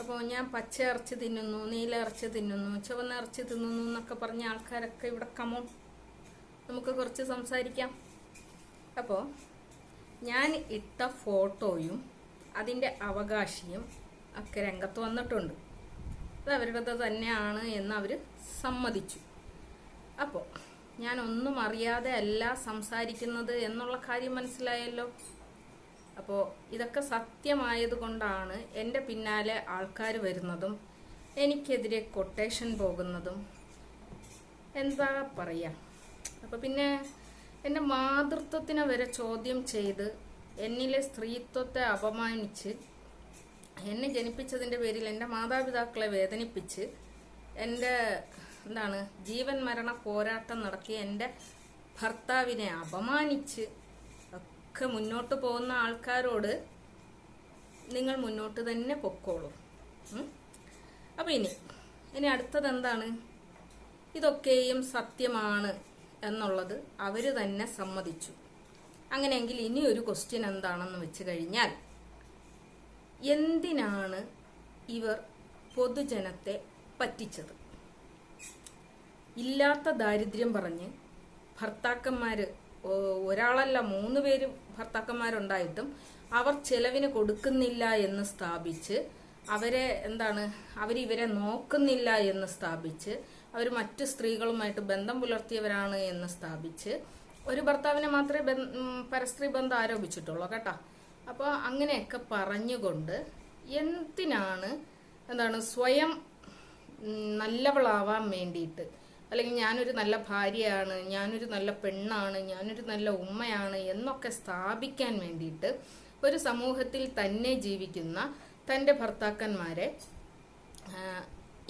അപ്പോൾ ഞാൻ പച്ച ഇറച്ചി തിന്നുന്നു നീല ഇറച്ചി തിന്നുന്നു ചുവന്ന ഇറച്ചി തിന്നുന്നു എന്നൊക്കെ പറഞ്ഞ ആൾക്കാരൊക്കെ ഇവിടെ കമോ നമുക്ക് കുറച്ച് സംസാരിക്കാം. അപ്പോൾ ഞാൻ ഇട്ട ഫോട്ടോയും അതിന്റെ അവകാശിയും ഒക്കെ രംഗത്ത് വന്നിട്ടുണ്ട്. അത് അവരുടേത് തന്നെയാണ് എന്ന് അവർ സമ്മതിച്ചു. അപ്പോൾ ഞാൻ ഒന്നും അറിയാതെ അല്ല സംസാരിക്കുന്നത് എന്നുള്ള കാര്യം മനസ്സിലായല്ലോ? അപ്പോൾ ഇതൊക്കെ സത്യമായതുകൊണ്ടാണ് എന്റെ പിന്നാലെ ആൾക്കാർ വരുന്നതും എനിക്കെതിരെ കൊട്ടേഷൻ പോകുന്നതും എന്താ പറയുക അപ്പോൾ പിന്നെ എന്റെ മാതൃത്വത്തിനെ വരെ ചോദ്യം ചെയ്ത് എന്നിലെ സ്ത്രീത്വത്തെ അപമാനിച്ച് എന്നെ ജനിപ്പിച്ചതിന്റെ പേരിൽ എന്റെ മാതാപിതാക്കളെ വേദനിപ്പിച്ച് എന്റെ എന്താണ് ജീവൻ മരണ പോരാട്ടം നടത്തി എന്റെ ഭർത്താവിനെ അപമാനിച്ച് ഒക്കെ മുന്നോട്ട് പോകുന്ന ആൾക്കാരോട് നിങ്ങൾ മുന്നോട്ട് തന്നെ പൊക്കോളൂ. അപ്പോൾ ഇനി ഇനി അടുത്തത് എന്താണ്? ഇതൊക്കെയും സത്യമാണ് എന്നുള്ളത് അവർ തന്നെ സമ്മതിച്ചു. അങ്ങനെയെങ്കിൽ ഇനി ഒരു ക്വസ്റ്റ്യൻ എന്താണെന്ന് വെച്ച് കഴിഞ്ഞാൽ എന്തിനാണ് ഇവർ പൊതുജനത്തെ പറ്റിച്ചത്? ഇല്ലാത്ത ദാരിദ്ര്യം പറഞ്ഞ് ഭർത്താക്കന്മാര് ഓ- ഒരാളല്ല മൂന്ന് പേര് ഭർത്താക്കന്മാരുണ്ടായിട്ടും അവർ ചെലവിന് കൊടുക്കുന്നില്ല എന്ന് സ്ഥാപിച്ച് അവരെ എന്താണ് അവർ ഇവരെ നോക്കുന്നില്ല എന്ന് സ്ഥാപിച്ച് അവർ മറ്റു സ്ത്രീകളുമായിട്ട് ബന്ധം പുലർത്തിയവരാണ് എന്ന് സ്ഥാപിച്ച് ഒരു ഭർത്താവിനെ മാത്രമേ പരസ്ത്രീ ബന്ധം ആരോപിച്ചിട്ടുള്ളൂ കേട്ടോ? അപ്പോൾ അങ്ങനെയൊക്കെ പറഞ്ഞുകൊണ്ട് എന്തിനാണ് എന്താണ് സ്വയം നല്ലവളാവാൻ വേണ്ടിയിട്ട് അല്ലെങ്കിൽ ഞാനൊരു നല്ല ഭാര്യയാണ് ഞാനൊരു നല്ല പെണ്ണാണ് ഞാനൊരു നല്ല ഉമ്മയാണ് എന്നൊക്കെ സ്ഥാപിക്കാൻ വേണ്ടിയിട്ട് ഒരു സമൂഹത്തിൽ തന്നെ ജീവിക്കുന്ന തന്റെ ഭർത്താക്കന്മാരെ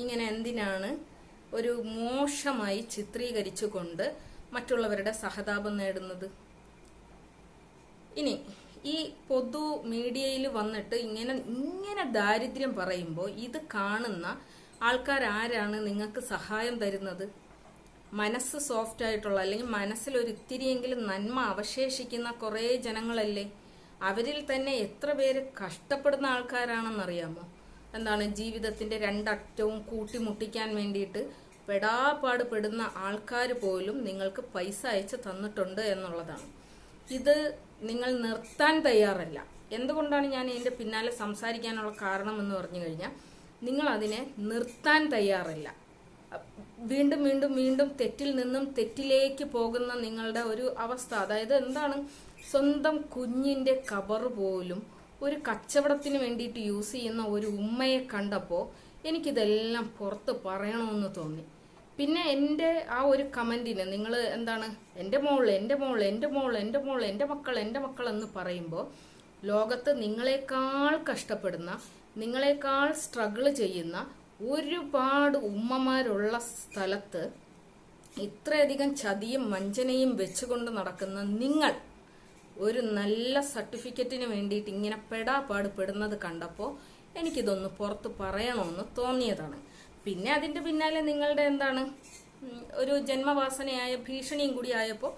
ഇങ്ങനെ എന്തിനാണ് ഒരു മോശമായി ചിത്രീകരിച്ചു കൊണ്ട് മറ്റുള്ളവരുടെ സഹതാപം നേടുന്നത്? ഇനി ഈ പൊതു മീഡിയയിൽ വന്നിട്ട് ഇങ്ങനെ ഇങ്ങനെ ദാരിദ്ര്യം പറയുമ്പോൾ ഇത് കാണുന്ന ആൾക്കാരാരാണ് നിങ്ങൾക്ക് സഹായം തരുന്നത്? മനസ്സ് സോഫ്റ്റ് ആയിട്ടുള്ള അല്ലെങ്കിൽ മനസ്സിൽ ഒരു ഇത്തിരിയെങ്കിലും നന്മ അവശേഷിക്കുന്ന കുറേ ജനങ്ങളല്ലേ? അവരിൽ തന്നെ എത്ര പേര് കഷ്ടപ്പെടുന്ന ആൾക്കാരാണെന്നറിയാമോ? എന്താണ് ജീവിതത്തിന്റെ രണ്ടറ്റവും കൂട്ടിമുട്ടിക്കാൻ വേണ്ടിയിട്ട് പെടാപ്പാട് പെടുന്ന ആൾക്കാർ പോലും നിങ്ങൾക്ക് പൈസ അയച്ച് തന്നിട്ടുണ്ട് എന്നുള്ളതാണ്. ഇത് നിങ്ങൾ നിർത്താൻ തയ്യാറല്ല. എന്തുകൊണ്ടാണ് ഞാൻ ഇതിന്റെ പിന്നാലെ സംസാരിക്കാനുള്ള കാരണം എന്ന് പറഞ്ഞു കഴിഞ്ഞാൽ നിങ്ങൾ അതിനെ നിർത്താൻ തയ്യാറല്ല. വീണ്ടും വീണ്ടും വീണ്ടും തെറ്റിൽ നിന്നും തെറ്റിലേക്ക് പോകുന്ന നിങ്ങളുടെ ഒരു അവസ്ഥ. അതായത് എന്താണ്? സ്വന്തം കുഞ്ഞിന്റെ കബർ പോലും ഒരു കച്ചവടത്തിന് വേണ്ടിയിട്ട് യൂസ് ചെയ്യുന്ന ഒരു ഉമ്മയെ കണ്ടപ്പോൾ എനിക്കിതെല്ലാം പുറത്ത് പറയണമെന്ന് തോന്നി. പിന്നെ എന്റെ ആ ഒരു കമന്റിന് നിങ്ങൾ എന്താണ്? എന്റെ മോൾ എന്റെ മോൾ എന്റെ മോൾ എന്റെ മോൾ എന്റെ മക്കൾ എന്റെ മക്കൾ എന്ന് പറയുമ്പോൾ ലോകത്ത് നിങ്ങളെക്കാൾ കഷ്ടപ്പെടുന്ന നിങ്ങളെക്കാൾ സ്ട്രഗിൾ ചെയ്യുന്ന ഒരുപാട് ഉമ്മമാരുള്ള സ്ഥലത്ത് ഇത്രയധികം ചതിയും വഞ്ചനയും വെച്ചുകൊണ്ട് നടക്കുന്ന നിങ്ങൾ ഒരു നല്ല സർട്ടിഫിക്കറ്റിന് വേണ്ടിയിട്ട് ഇങ്ങനെ പെടാപ്പാട് പെടുന്നത് കണ്ടപ്പോൾ എനിക്കിതൊന്ന് പുറത്ത് പറയണമെന്ന് തോന്നിയതാണ്. പിന്നെ അതിന്റെ പിന്നാലെ നിങ്ങളുടെ എന്താണ്? ഒരു ജന്മവാസനയായ ഭീഷണിയും കൂടി ആയപ്പോൾ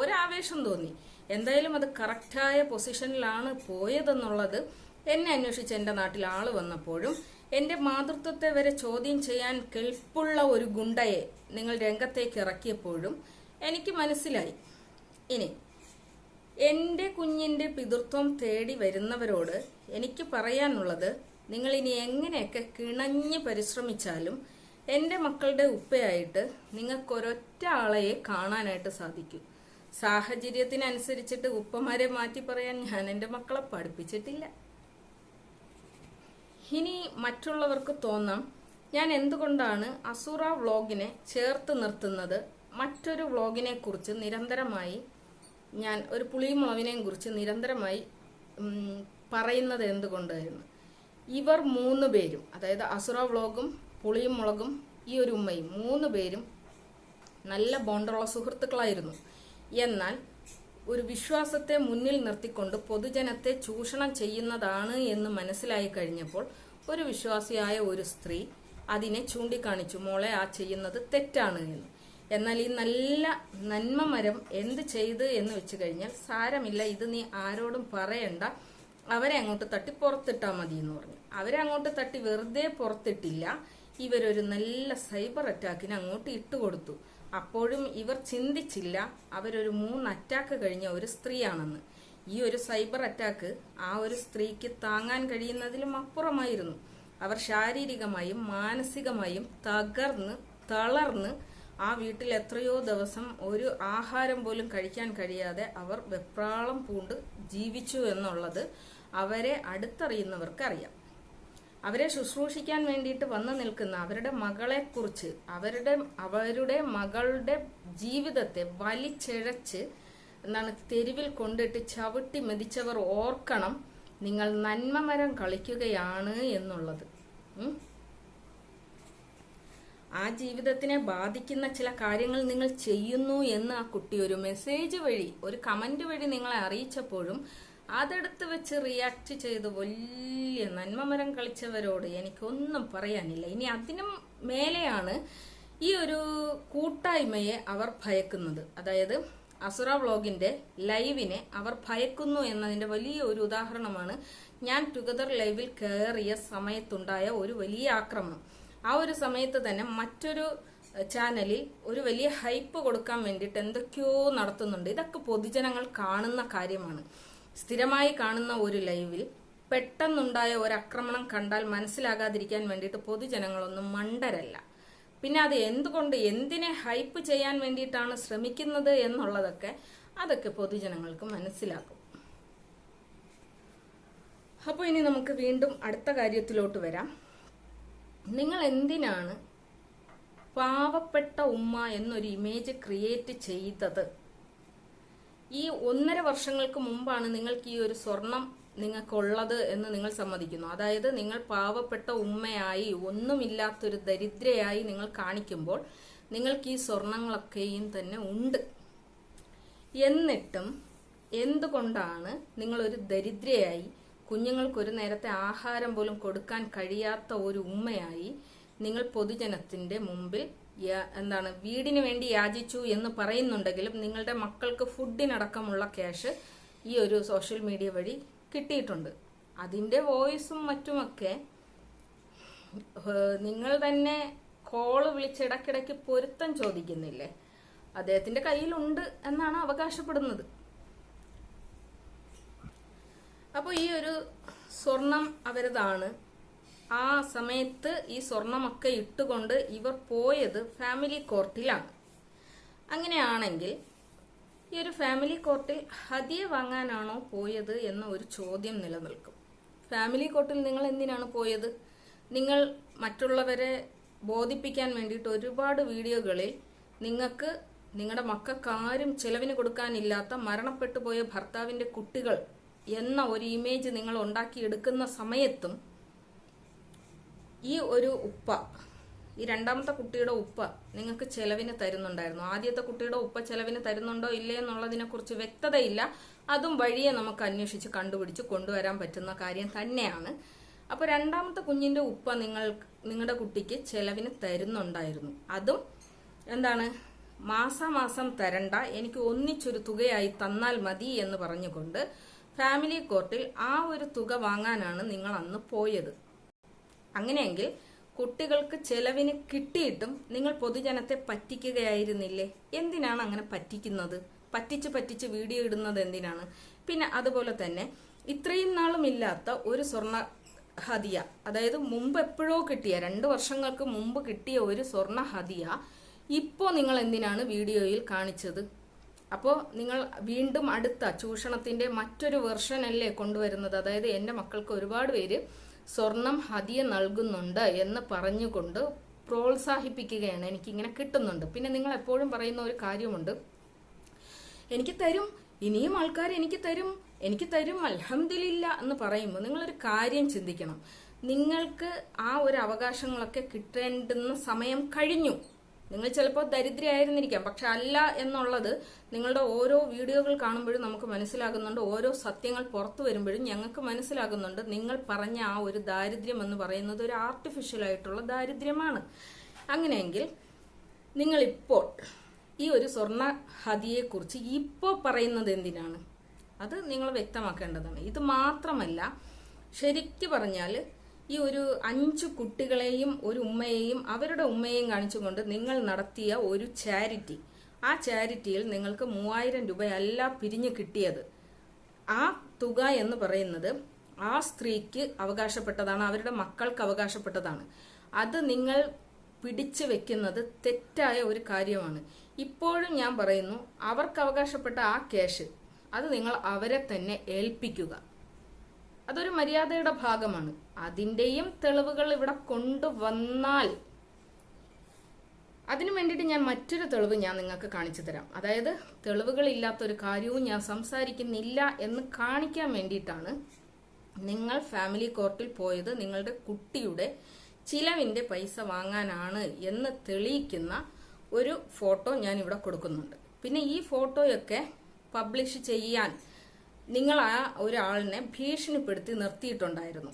ഒരാവേശം തോന്നി. എന്തായാലും അത് കറക്റ്റായ പൊസിഷനിലാണ് പോയതെന്നുള്ളത് എന്നെ അന്വേഷിച്ച് എന്റെ നാട്ടിൽ ആൾ വന്നപ്പോഴും എന്റെ മാതൃത്വത്തെ വരെ ചോദ്യം ചെയ്യാൻ കെൽപ്പുള്ള ഒരു ഗുണ്ടയെ നിങ്ങൾ രംഗത്തേക്ക് ഇറക്കിയപ്പോഴും എനിക്ക് മനസ്സിലായി. ഇനി എന്റെ കുഞ്ഞിന്റെ പിതൃത്വം തേടി വരുന്നവരോട് എനിക്ക് പറയാനുള്ളത് നിങ്ങൾ ഇനി എങ്ങനെയൊക്കെ കിണഞ്ഞ് പരിശ്രമിച്ചാലും എന്റെ മക്കളുടെ ഉപ്പയായിട്ട് നിങ്ങൾക്ക് ഒരൊറ്റ ആളെയെ കാണാനായിട്ട് സാധിക്കും. സാഹചര്യത്തിനനുസരിച്ചിട്ട് ഉപ്പമാരെ മാറ്റി പറയാൻ ഞാൻ എന്റെ മക്കളെ പഠിപ്പിച്ചിട്ടില്ല. ഇനി മറ്റുള്ളവർക്ക് തോന്നാം ഞാൻ എന്തുകൊണ്ടാണ് അസുറ വ്ളോഗിനെ ചേർത്ത് നിർത്തുന്നത്? മറ്റൊരു വ്ളോഗിനെ കുറിച്ച് നിരന്തരമായി ഞാൻ ഒരു പുളിമുളവിനെയും കുറിച്ച് നിരന്തരമായി പറയുന്നത് എന്തുകൊണ്ടായിരുന്നു? ഇവർ മൂന്ന് പേരും അതായത് അസുറ വ്ളോഗും പുളിയും മുളകും ഈ ഒരു ഉമ്മയും മൂന്ന് പേരും നല്ല ബോണ്ടുള്ള സുഹൃത്തുക്കളായിരുന്നു. എന്നാൽ ഒരു വിശ്വാസത്തെ മുന്നിൽ നിർത്തിക്കൊണ്ട് പൊതുജനത്തെ ചൂഷണം ചെയ്യുന്നതാണ് എന്ന് മനസ്സിലായി കഴിഞ്ഞപ്പോൾ ഒരു വിശ്വാസിയായ ഒരു സ്ത്രീ അതിനെ ചൂണ്ടിക്കാണിച്ചു മോളെ ആ ചെയ്യുന്നത് തെറ്റാണ് എന്ന്. എന്നാൽ ഈ നല്ല നന്മ മരം എന്ത് ചെയ്ത് എന്ന് വെച്ച് കഴിഞ്ഞാൽ സാരമില്ല ഇത് നീ ആരോടും പറയണ്ട. അവരെ അങ്ങോട്ട് തട്ടി പുറത്തിട്ടാൽ മതി എന്ന് പറഞ്ഞു. അവരെ അങ്ങോട്ട് തട്ടി വെറുതെ പുറത്തിട്ടില്ല. ഇവരൊരു നല്ല സൈബർ അറ്റാക്കിന് അങ്ങോട്ട് ഇട്ടുകൊടുത്തു. അപ്പോഴും ഇവർ ചിന്തിച്ചില്ല അവരൊരു മൂന്ന് അറ്റാക്ക് കഴിഞ്ഞ ഒരു സ്ത്രീയാണെന്ന്. ഈ ഒരു സൈബർ അറ്റാക്ക് ആ ഒരു സ്ത്രീക്ക് താങ്ങാൻ കഴിയുന്നതിലും അപ്പുറമായിരുന്നു. അവർ ശാരീരികമായും മാനസികമായും തകർന്ന് തളർന്ന് ആ വീട്ടിൽ എത്രയോ ദിവസം ഒരു ആഹാരം പോലും കഴിക്കാൻ കഴിയാതെ അവർ വെപ്രാളം പൂണ്ട് ജീവിച്ചു എന്നുള്ളത് അവരെ അടുത്തറിയുന്നവർക്ക് അറിയാം അവരെ ശുശ്രൂഷിക്കാൻ വേണ്ടിയിട്ട് വന്നു നിൽക്കുന്ന അവരുടെ മകളെ കുറിച്ച് അവരുടെ അവരുടെ മകളുടെ ജീവിതത്തെ വലിച്ചിഴച്ച് എന്താണ് തെരുവിൽ കൊണ്ടിട്ട് ചവിട്ടി മെതിച്ചവർ ഓർക്കണം നിങ്ങൾ നന്മമരം കളിക്കുകയാണ് എന്നുള്ളത്. ആ ജീവിതത്തിനെ ബാധിക്കുന്ന ചില കാര്യങ്ങൾ നിങ്ങൾ ചെയ്യുന്നു എന്ന് ആ കുട്ടി ഒരു മെസ്സേജ് വഴി ഒരു കമന്റ് വഴി നിങ്ങളെ അറിയിച്ചപ്പോഴും അതെടുത്ത് വെച്ച് റിയാക്ട് ചെയ്ത് വലിയ നന്മമരം കളിച്ചവരോട് എനിക്കൊന്നും പറയാനില്ല. ഇനി അതിനും മേലെയാണ് ഈ ഒരു കൂട്ടായ്മയെ അവർ ഭയക്കുന്നത്. അതായത് അസുറ വ്ളോഗിന്റെ ലൈവിനെ അവർ ഭയക്കുന്നു എന്നതിന്റെ വലിയ ഒരു ഉദാഹരണമാണ് ഞാൻ ടുഗദർ ലൈവിൽ കയറിയ സമയത്തുണ്ടായ ഒരു വലിയ ആക്രമണം. ആ ഒരു സമയത്ത് തന്നെ മറ്റൊരു ചാനലിൽ ഒരു വലിയ ഹൈപ്പ് കൊടുക്കാൻ വേണ്ടിയിട്ട് എന്തൊക്കെയോ നടത്തുന്നുണ്ട്. ഇതൊക്കെ പൊതുജനങ്ങൾ കാണുന്ന കാര്യമാണ്. സ്ഥിരമായി കാണുന്ന ഒരു ലൈവിൽ പെട്ടെന്നുണ്ടായ ഒരു ആക്രമണം കണ്ടാൽ മനസ്സിലാകാതിരിക്കാൻ വേണ്ടിയിട്ട് പൊതുജനങ്ങളൊന്നും മണ്ടരല്ല. പിന്നെ അത് എന്തുകൊണ്ട് എന്തിനെ ഹൈപ്പ് ചെയ്യാൻ വേണ്ടിയിട്ടാണ് ശ്രമിക്കുന്നത് എന്നുള്ളതൊക്കെ അതൊക്കെ പൊതുജനങ്ങൾക്ക് മനസ്സിലാക്കും. അപ്പോൾ ഇനി നമുക്ക് വീണ്ടും അടുത്ത കാര്യത്തിലോട്ട് വരാം. നിങ്ങൾ എന്തിനാണ് പാവപ്പെട്ട ഉമ്മ എന്നൊരു ഇമേജ് ക്രിയേറ്റ് ചെയ്തത്? ഈ ഒന്നര വർഷങ്ങൾക്ക് മുമ്പാണ് നിങ്ങൾക്ക് ഈ ഒരു സ്വർണം നിങ്ങൾക്കുള്ളത് എന്ന് നിങ്ങൾ സമ്മതിക്കുന്നു. അതായത് നിങ്ങൾ പാവപ്പെട്ട ഉമ്മയായി ഒന്നുമില്ലാത്തൊരു ദരിദ്രയായി നിങ്ങൾ കാണിക്കുമ്പോൾ നിങ്ങൾക്ക് ഈ സ്വർണങ്ങളൊക്കെയും തന്നെ ഉണ്ട്. എന്നിട്ടും എന്തുകൊണ്ടാണ് നിങ്ങളൊരു ദരിദ്രയായി കുഞ്ഞുങ്ങൾക്കൊരു നേരത്തെ ആഹാരം പോലും കൊടുക്കാൻ കഴിയാത്ത ഒരു ഉമ്മയായി നിങ്ങൾ പൊതുജനത്തിന്റെ മുമ്പിൽ എന്താണ് വീടിന് വേണ്ടി യാചിച്ചു എന്ന് പറയുന്നുണ്ടെങ്കിലും നിങ്ങളുടെ മക്കൾക്ക് ഫുഡിനടക്കമുള്ള ക്യാഷ് ഈ ഒരു സോഷ്യൽ മീഡിയ വഴി കിട്ടിയിട്ടുണ്ട്. അതിന്റെ വോയിസും മറ്റുമൊക്കെ നിങ്ങൾ തന്നെ കോൾ വിളിച്ച് ഇടയ്ക്കിടയ്ക്ക് പൊരുത്തം ചോദിക്കുന്നില്ലേ? അദ്ദേഹത്തിന്റെ കയ്യിലുണ്ട് എന്നാണ് അവകാശപ്പെടുന്നത്. അപ്പോൾ ഈ ഒരു സ്വർണം അവരതാണ്. ആ സമയത്ത് ഈ സ്വർണമൊക്കെ ഇട്ടുകൊണ്ട് ഇവർ പോയത് ഫാമിലി കോർട്ടിലാണ് അങ്ങനെയാണെങ്കിൽ ഈ ഒരു ഫാമിലി കോർട്ടിൽ ഹതിയെ വാങ്ങാനാണോ പോയത് എന്ന ഒരു ചോദ്യം നിലനിൽക്കും. ഫാമിലി കോർട്ടിൽ നിങ്ങൾ എന്തിനാണ് പോയത്? നിങ്ങൾ മറ്റുള്ളവരെ ബോധിപ്പിക്കാൻ വേണ്ടിയിട്ട് ഒരുപാട് വീഡിയോകളിൽ നിങ്ങൾക്ക് നിങ്ങളുടെ മക്കൾക്ക് ആരും ചെലവിന് കൊടുക്കാനില്ലാത്ത മരണപ്പെട്ടു പോയ ഭർത്താവിന്റെ കുട്ടികൾ എന്ന ഒരു ഇമേജ് നിങ്ങൾ ഉണ്ടാക്കിയെടുക്കുന്ന സമയത്തും ഈ ഒരു ഉപ്പ ഈ രണ്ടാമത്തെ കുട്ടിയുടെ ഉപ്പ നിങ്ങൾക്ക് ചെലവിന് തരുന്നുണ്ടായിരുന്നു. ആദ്യത്തെ കുട്ടിയുടെ ഉപ്പ ചെലവിന് തരുന്നുണ്ടോ ഇല്ലേ എന്നുള്ളതിനെ കുറിച്ച് വ്യക്തതയില്ല. അതും വഴിയെ നമുക്ക് അന്വേഷിച്ച് കണ്ടുപിടിച്ച് കൊണ്ടുവരാൻ പറ്റുന്ന കാര്യം തന്നെയാണ്. അപ്പൊ രണ്ടാമത്തെ കുഞ്ഞിന്റെ ഉപ്പ നിങ്ങൾ നിങ്ങളുടെ കുട്ടിക്ക് ചെലവിന് തരുന്നുണ്ടായിരുന്നു. അതും എന്താണ്? മാസാമാസം തരണ്ട എനിക്ക് ഒന്നിച്ചൊരു തുകയായി തന്നാൽ മതി എന്ന് പറഞ്ഞുകൊണ്ട് ഫാമിലി കോർട്ടിൽ ആ ഒരു തുക വാങ്ങാനാണ് നിങ്ങൾ അന്ന് പോയത്. അങ്ങനെയെങ്കിൽ കുട്ടികൾക്ക് ചെലവിന് കിട്ടിയിട്ടും നിങ്ങൾ പൊതുജനത്തെ പറ്റിക്കുകയായിരുന്നില്ലേ? എന്തിനാണ് അങ്ങനെ പറ്റിക്കുന്നത്? പറ്റിച്ച് പറ്റിച്ച് വീഡിയോ ഇടുന്നത് എന്തിനാണ്? പിന്നെ അതുപോലെ തന്നെ ഇത്രയും നാളും ഇല്ലാത്ത ഒരു സ്വർണ ഹദിയ അതായത് മുമ്പ് എപ്പോഴോ കിട്ടിയ രണ്ട് വർഷങ്ങൾക്ക് മുമ്പ് കിട്ടിയ ഒരു സ്വർണ ഹദിയ ഇപ്പോൾ നിങ്ങൾ എന്തിനാണ് വീഡിയോയിൽ കാണിച്ചത്? അപ്പോൾ നിങ്ങൾ വീണ്ടും അടുത്ത ചൂഷണത്തിന്റെ മറ്റൊരു വെർഷൻ അല്ലേ കൊണ്ടുവരുന്നത്? അതായത് എന്റെ മക്കൾക്ക് ഒരുപാട് പേര് സ്വർണം ഹതിയ നൽകുന്നുണ്ട് എന്ന് പറഞ്ഞുകൊണ്ട് പ്രോത്സാഹിപ്പിക്കുകയാണ്. എനിക്ക് ഇങ്ങനെ കിട്ടുന്നുണ്ട്. പിന്നെ നിങ്ങൾ എപ്പോഴും പറയുന്ന ഒരു കാര്യമുണ്ട്. എനിക്ക് തരും ഇനിയും ആൾക്കാർ എനിക്ക് തരും എനിക്ക് തരും അലഹമില്ല എന്ന് പറയുമ്പോൾ നിങ്ങളൊരു കാര്യം ചിന്തിക്കണം. നിങ്ങൾക്ക് ആ ഒരു അവകാശങ്ങളൊക്കെ കിട്ടേണ്ടുന്ന സമയം കഴിഞ്ഞു. നിങ്ങൾ ചിലപ്പോൾ ദരിദ്രയായിരുന്നിരിക്കാം. പക്ഷെ അല്ല എന്നുള്ളത് നിങ്ങളുടെ ഓരോ വീഡിയോകൾ കാണുമ്പോഴും നമുക്ക് മനസ്സിലാകുന്നുണ്ട്. ഓരോ സത്യങ്ങൾ പുറത്തു വരുമ്പോഴും ഞങ്ങൾക്ക് മനസ്സിലാകുന്നുണ്ട്. നിങ്ങൾ പറഞ്ഞ ആ ഒരു ദാരിദ്ര്യം എന്ന് പറയുന്നത് ഒരു ആർട്ടിഫിഷ്യൽ ആയിട്ടുള്ള ദാരിദ്ര്യമാണ്. അങ്ങനെയെങ്കിൽ നിങ്ങളിപ്പോൾ ഈ ഒരു സ്വർണ ഹതിയെക്കുറിച്ച് ഇപ്പോൾ പറയുന്നത് എന്തിനാണ്? അത് നിങ്ങൾ വ്യക്തമാക്കേണ്ടതാണ്. ഇത് മാത്രമല്ല ശരിക്കു പറഞ്ഞാൽ ഈ ഒരു അഞ്ചു കുട്ടികളെയും ഒരു ഉമ്മയെയും അവരുടെ ഉമ്മയെയും കാണിച്ചുകൊണ്ട് നിങ്ങൾ നടത്തിയ ഒരു ചാരിറ്റി. ആ ചാരിറ്റിയിൽ നിങ്ങൾക്ക് മൂവായിരം രൂപയല്ല പിരിഞ്ഞു കിട്ടിയത്. ആ തുക എന്ന് പറയുന്നത് ആ സ്ത്രീക്ക് അവകാശപ്പെട്ടതാണ് അവരുടെ മക്കൾക്ക് അവകാശപ്പെട്ടതാണ്. അത് നിങ്ങൾ പിടിച്ചു വെക്കുന്നത് തെറ്റായ ഒരു കാര്യമാണ്. ഇപ്പോഴും ഞാൻ പറയുന്നു അവർക്ക് അവകാശപ്പെട്ട ആ ക്യാഷ് അത് നിങ്ങൾ അവരെ തന്നെ ഏൽപ്പിക്കുക. അതൊരു മര്യാദയുടെ ഭാഗമാണ്. അതിന്റെയും തെളിവുകൾ ഇവിടെ കൊണ്ടുവന്നാൽ അതിനു വേണ്ടിയിട്ട് ഞാൻ മറ്റൊരു തെളിവ് ഞാൻ നിങ്ങൾക്ക് കാണിച്ചു തരാം. അതായത് തെളിവുകളില്ലാത്തൊരു കാര്യവും ഞാൻ സംസാരിക്കുന്നില്ല എന്ന് കാണിക്കാൻ വേണ്ടിയിട്ടാണ് നിങ്ങൾ ഫാമിലി കോർട്ടിൽ പോയത് നിങ്ങളുടെ കുട്ടിയുടെ ചിലവിന്റെ പൈസ വാങ്ങാനാണ് എന്ന് തെളിയിക്കുന്ന ഒരു ഫോട്ടോ ഞാൻ ഇവിടെ കൊടുക്കുന്നുണ്ട്. പിന്നെ ഈ ഫോട്ടോയൊക്കെ പബ്ലിഷ് ചെയ്യാൻ നിങ്ങൾ ആ ഒരാളിനെ ഭീഷണിപ്പെടുത്തി നിർത്തിയിട്ടുണ്ടായിരുന്നു.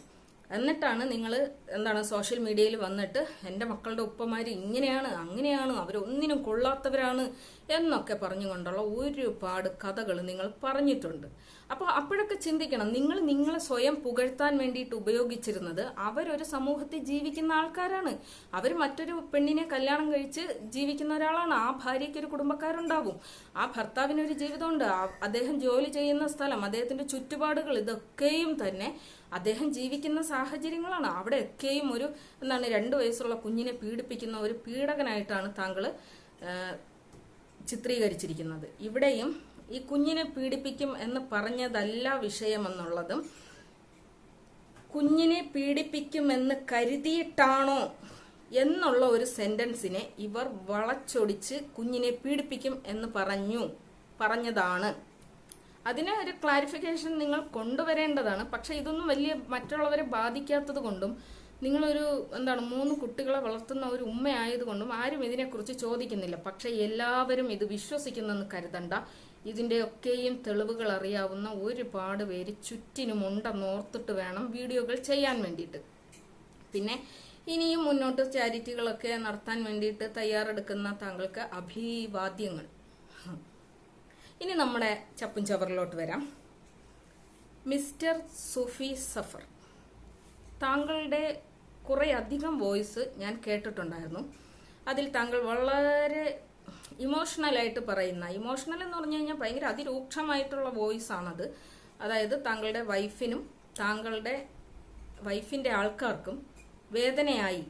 എന്നിട്ടാണ് നിങ്ങൾ എന്താണ് സോഷ്യൽ മീഡിയയിൽ വന്നിട്ട് എന്റെ മക്കളുടെ ഉപ്പമാർ ഇങ്ങനെയാണ് അങ്ങനെയാണ് അവരൊന്നിനും കൊള്ളാത്തവരാണ് എന്നൊക്കെ പറഞ്ഞുകൊണ്ടുള്ള ഒരുപാട് കഥകൾ നിങ്ങൾ പറഞ്ഞിട്ടുണ്ട്. അപ്പോൾ അപ്പോഴൊക്കെ ചിന്തിക്കണം നിങ്ങൾ നിങ്ങളെ സ്വയം പുകഴ്ത്താൻ വേണ്ടിയിട്ട് ഉപയോഗിച്ചിരുന്നത് അവരൊരു സമൂഹത്തിൽ ജീവിക്കുന്ന ആൾക്കാരാണ്. അവർ മറ്റൊരു പെണ്ണിനെ കല്യാണം കഴിച്ച് ജീവിക്കുന്ന ഒരാളാണ്. ആ ഭാര്യയ്ക്ക് ഒരു കുടുംബക്കാരുണ്ടാവും. ആ ഭർത്താവിന് ഒരു ജീവിതമുണ്ട് അദ്ദേഹം ജോലി ചെയ്യുന്ന സ്ഥലം അദ്ദേഹത്തിന്റെ ചുറ്റുപാടുകൾ ഇതൊക്കെയും തന്നെ അദ്ദേഹം ജീവിക്കുന്ന സാഹചര്യങ്ങളാണ്. അവിടെയൊക്കെയും ഒരു എന്താണ് രണ്ടു വയസ്സുള്ള കുഞ്ഞിനെ പീഡിപ്പിക്കുന്ന ഒരു പീഡകനായിട്ടാണ് താങ്കൾ ചിത്രീകരിച്ചിരിക്കുന്നത്. ഇവിടെയും ഈ കുഞ്ഞിനെ പീഡിപ്പിക്കും എന്ന് പറഞ്ഞതല്ല വിഷയമെന്നുള്ളതും കുഞ്ഞിനെ പീഡിപ്പിക്കുമെന്ന് കരുതിയിട്ടാണോ എന്നുള്ള ഒരു സെന്റൻസിനെ ഇവർ വളച്ചൊടിച്ച് കുഞ്ഞിനെ പീഡിപ്പിക്കും എന്ന് പറഞ്ഞു പറഞ്ഞതാണ്. അതിന് ഒരു ക്ലാരിഫിക്കേഷൻ നിങ്ങൾ കൊണ്ടുവരേണ്ടതാണ്. പക്ഷെ ഇതൊന്നും വലിയ മറ്റുള്ളവരെ ബാധിക്കാത്തത് കൊണ്ടും നിങ്ങളൊരു എന്താണ് മൂന്ന് കുട്ടികളെ വളർത്തുന്ന ഒരു ഉമ്മയായതുകൊണ്ടും ആരും ഇതിനെക്കുറിച്ച് ചോദിക്കുന്നില്ല. പക്ഷെ എല്ലാവരും ഇത് വിശ്വസിക്കുന്നെന്ന് കരുതണ്ട. ഇതിന്റെയൊക്കെയും തെളിവുകൾ അറിയാവുന്ന ഒരുപാട് പേര് ചുറ്റിനുമുണ്ടെന്ന് ഓർത്തിട്ട് വേണം വീഡിയോകൾ ചെയ്യാൻ വേണ്ടിയിട്ട്. പിന്നെ ഇനിയും മുന്നോട്ട് ചാരിറ്റികളൊക്കെ നടത്താൻ വേണ്ടിയിട്ട് തയ്യാറെടുക്കുന്ന താങ്കൾക്ക് അഭിവാദ്യങ്ങൾ. ഇനി നമ്മുടെ ചപ്പും ചവറിലോട്ട് വരാം. മിസ്റ്റർ സുഫി സഫർ താങ്കളുടെ കുറേ അധികം വോയിസ് ഞാൻ കേട്ടിട്ടുണ്ടായിരുന്നു. അതിൽ താങ്കൾ വളരെ ഇമോഷണലായിട്ട് പറയുന്ന ഇമോഷണൽ എന്ന് പറഞ്ഞു കഴിഞ്ഞാൽ ഭയങ്കര അതിരൂക്ഷമായിട്ടുള്ള വോയിസ് ആണത്. അതായത് താങ്കളുടെ വൈഫിനും താങ്കളുടെ വൈഫിന്റെ ആൾക്കാർക്കും വേദനയായി.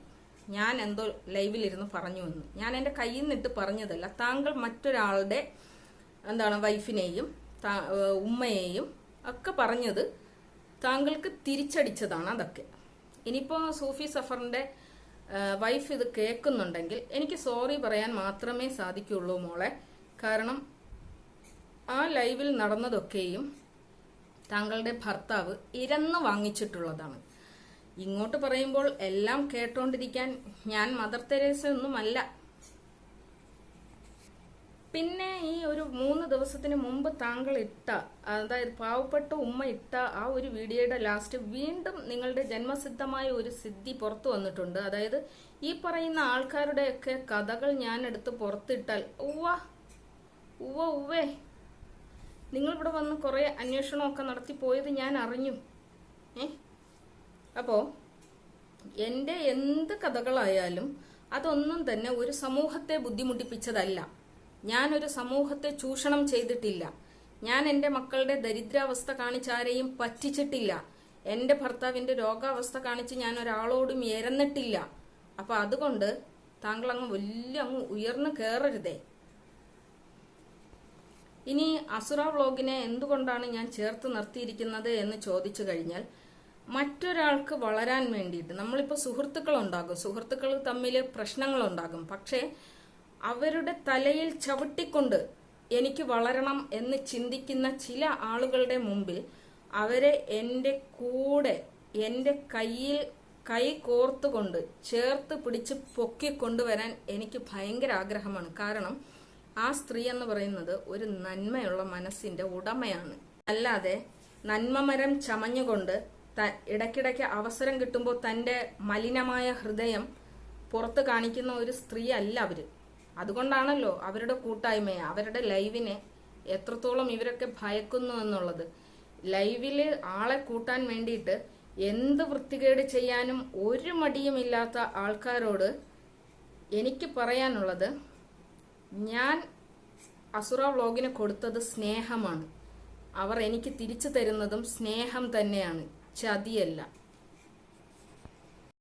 ഞാൻ എന്തോ ലൈവിലിരുന്ന് പറഞ്ഞു എന്ന്. ഞാൻ എന്റെ കയ്യിൽ നിന്നിട്ട് പറഞ്ഞതല്ല. താങ്കൾ മറ്റൊരാളുടെ എന്താണ് വൈഫിനെയും ഉമ്മയെയും ഒക്കെ പറഞ്ഞത് താങ്കൾക്ക് തിരിച്ചടിച്ചതാണ് അതൊക്കെ. ഇനിയിപ്പോൾ സൂഫി സഫറിന്റെ ഏഹ് വൈഫ് ഇത് കേൾക്കുന്നുണ്ടെങ്കിൽ എനിക്ക് സോറി പറയാൻ മാത്രമേ സാധിക്കുള്ളൂ മോളെ. കാരണം ആ ലൈവിൽ നടന്നതൊക്കെയും താങ്കളുടെ ഭർത്താവ് ഇരന്ന് വാങ്ങിച്ചിട്ടുള്ളതാണ്. ഇങ്ങോട്ട് പറയുമ്പോൾ എല്ലാം കേട്ടോണ്ടിരിക്കാൻ ഞാൻ മദർ തെരേസ ഒന്നുമല്ല പിന്നെ ഈ ഒരു മൂന്ന് ദിവസത്തിന് മുമ്പ് താങ്കൾ ഇട്ട അതായത് പാവപ്പെട്ട ഉമ്മ ഇട്ട ആ ഒരു വീഡിയോയുടെ ലാസ്റ്റ് വീണ്ടും നിങ്ങളുടെ ജന്മസിദ്ധമായ ഒരു സിദ്ധി പുറത്തു വന്നിട്ടുണ്ട്. അതായത് ഈ പറയുന്ന ആൾക്കാരുടെയൊക്കെ കഥകൾ ഞാൻ എടുത്ത് പുറത്തിട്ടാൽ ഉവ്വ ഉവ്വ ഉവ്വേ. നിങ്ങളിവിടെ വന്ന് കുറെ അന്വേഷണമൊക്കെ നടത്തി പോയത് ഞാൻ അറിഞ്ഞു. ഏ? അപ്പോ എന്റെ എന്ത് കഥകളായാലും അതൊന്നും തന്നെ ഒരു സമൂഹത്തെ ബുദ്ധിമുട്ടിപ്പിച്ചതല്ല. ഞാനൊരു സമൂഹത്തെ ചൂഷണം ചെയ്തിട്ടില്ല. ഞാൻ എന്റെ മക്കളുടെ ദരിദ്രാവസ്ഥ കാണിച്ചാരെയും പറ്റിച്ചിട്ടില്ല. എന്റെ ഭർത്താവിന്റെ രോഗാവസ്ഥ കാണിച്ച് ഞാൻ ഒരാളോടും എരന്നിട്ടില്ല. അപ്പൊ അതുകൊണ്ട് താങ്കൾ അങ്ങ് വലിയ അങ്ങ് ഉയർന്നു കയറരുതേ ഇനി അസുറ വ്ളോഗിനെ എന്തുകൊണ്ടാണ് ഞാൻ ചേർത്ത് നിർത്തിയിരിക്കുന്നത് എന്ന് ചോദിച്ചു കഴിഞ്ഞാൽ മറ്റൊരാൾക്ക് വളരാൻ വേണ്ടിയിട്ട്. നമ്മളിപ്പോൾ സുഹൃത്തുക്കളുണ്ടാകും സുഹൃത്തുക്കൾ തമ്മിൽ പ്രശ്നങ്ങളുണ്ടാകും പക്ഷേ അവരുടെ തലയിൽ ചവിട്ടിക്കൊണ്ട് എനിക്ക് വളരണം എന്ന് ചിന്തിക്കുന്ന ചില ആളുകളുടെ മുമ്പിൽ അവരെ എന്റെ കൂടെ എന്റെ കയ്യിൽ കൈ കോർത്തുകൊണ്ട് ചേർത്ത് പിടിച്ച് പൊക്കിക്കൊണ്ടുവരാൻ എനിക്ക് ഭയങ്കര ആഗ്രഹമാണ്. കാരണം ആ സ്ത്രീ എന്ന് പറയുന്നത് ഒരു നന്മയുള്ള മനസ്സിന്റെ ഉടമയാണ്. അല്ലാതെ നന്മമരം ചമഞ്ഞുകൊണ്ട് ഇടയ്ക്കിടയ്ക്ക് അവസരം കിട്ടുമ്പോൾ തന്റെ മലിനമായ ഹൃദയം പുറത്ത് കാണിക്കുന്ന ഒരു സ്ത്രീ അല്ല അവർ. അതുകൊണ്ടാണല്ലോ അവരുടെ കൂട്ടായ്മയെ അവരുടെ ലൈവിനെ എത്രത്തോളം ഇവരൊക്കെ ഭയക്കുന്നു എന്നുള്ളത്. ലൈവിൽ ആളെ കൂട്ടാൻ വേണ്ടിയിട്ട് എന്ത് വൃത്തികേട് ചെയ്യാനും ഒരു മടിയുമില്ലാത്ത ആൾക്കാരോട് എനിക്ക് പറയാനുള്ളത് ഞാൻ അസുറ വ്ളോഗിന് കൊടുത്തത് സ്നേഹമാണ്. അവർ എനിക്ക് തിരിച്ചു തരുന്നതും സ്നേഹം തന്നെയാണ്. ചതിയല്ല.